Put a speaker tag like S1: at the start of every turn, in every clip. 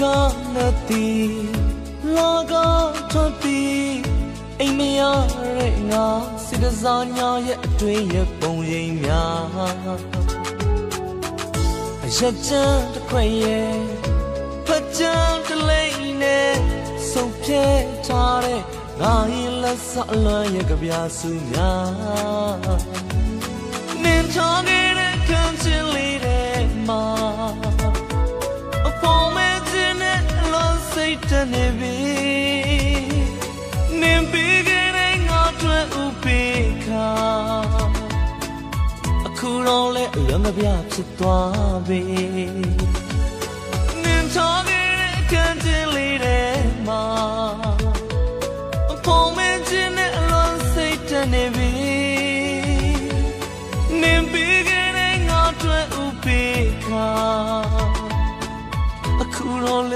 S1: ကနဲ့တီလာကထွက်ပြီးအိမ်မရတဲ့ငါစိတ်ကစားညာရဲ့အတွင်းရဲ့ပုံရိပ်များအရက်ချမ်းတစ်ခွက်ရဲ့ဖတ်ချမ်းတစ်လိမ့်နဲ့ဆုံဖြဲထားတဲ့ငါရင်လက်စအလွမ်းရဲ့ကြပြားစုများ နေပြီနင်ပြီးခဲ့တဲ့ငါတွေ့ဥပိခာအခုတော့လဲအလွန်ကပြဖြစ်သွားပြီ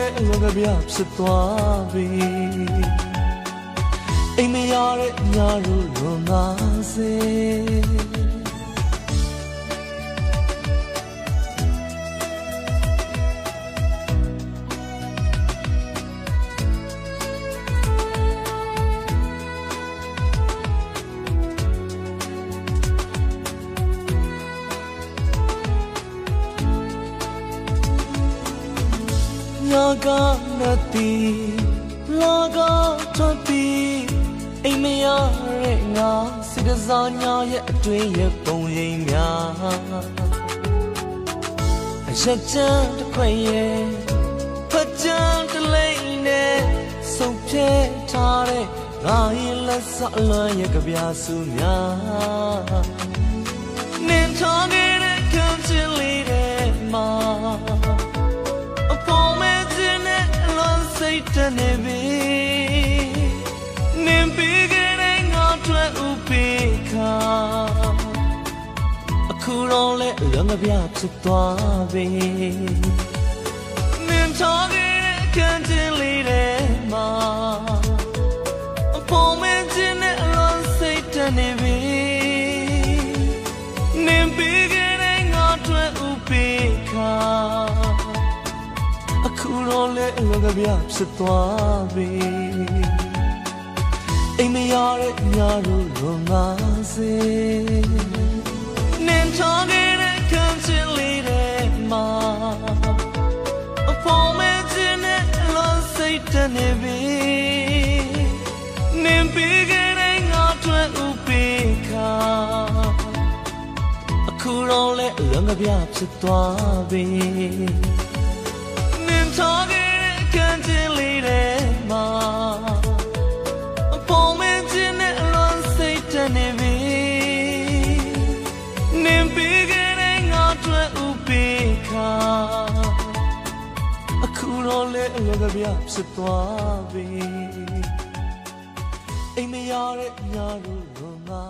S1: တော့လေအလုံးကပြဖြစ်သွားပြီအိမ်မရတဲ့ညတို့လွန်ပါစေ ညကနဲ့တီလာကထွက်ပြီးအိမ်မရတဲ့ငါစိတ်ကစားညာရဲ့အတွင်းရဲ့ပုံရိပ်များအရက်ချမ်းတစ်ခွက်ရဲ့ဖတ်ချမ်းတစ်လိမ့်နဲ့ဆုံဖြဲထားတဲ့ငါရင်လက်စအလွမ်းရဲ့ကြပြားစုများနင်ထားခဲ့တဲ့ခံ စိတ်တနေပြီနင်ပြီးခဲ့တဲ့ငါတွေ့ဥပိခာအခုတော့လဲအလွန်ကပြဖြစ်သွားပြီနင်ထားခဲ့တဲ့ခံချင်လေးတဲ့မှာ လေအလောကပြဖြစ်သွားပြီအိမ်မရတဲ့ညတို့လွန်ပါစေနင်ထားခဲ့တဲ့ခံချင်လေးတဲ့မှာအပေါ်မဲ့ခြင်းနဲ့အလုံးစိတ်တနေပြီနင်ပြီးခဲ့တဲ့ငါတွေ့ဥပိခာအခုတော့လေအလောကပြဖြစ်သွားပြီ အခုတော့လေအလောကပြဖြစ်သွားပြီအိမ်မရတဲ့ညတို့လွန်ပါ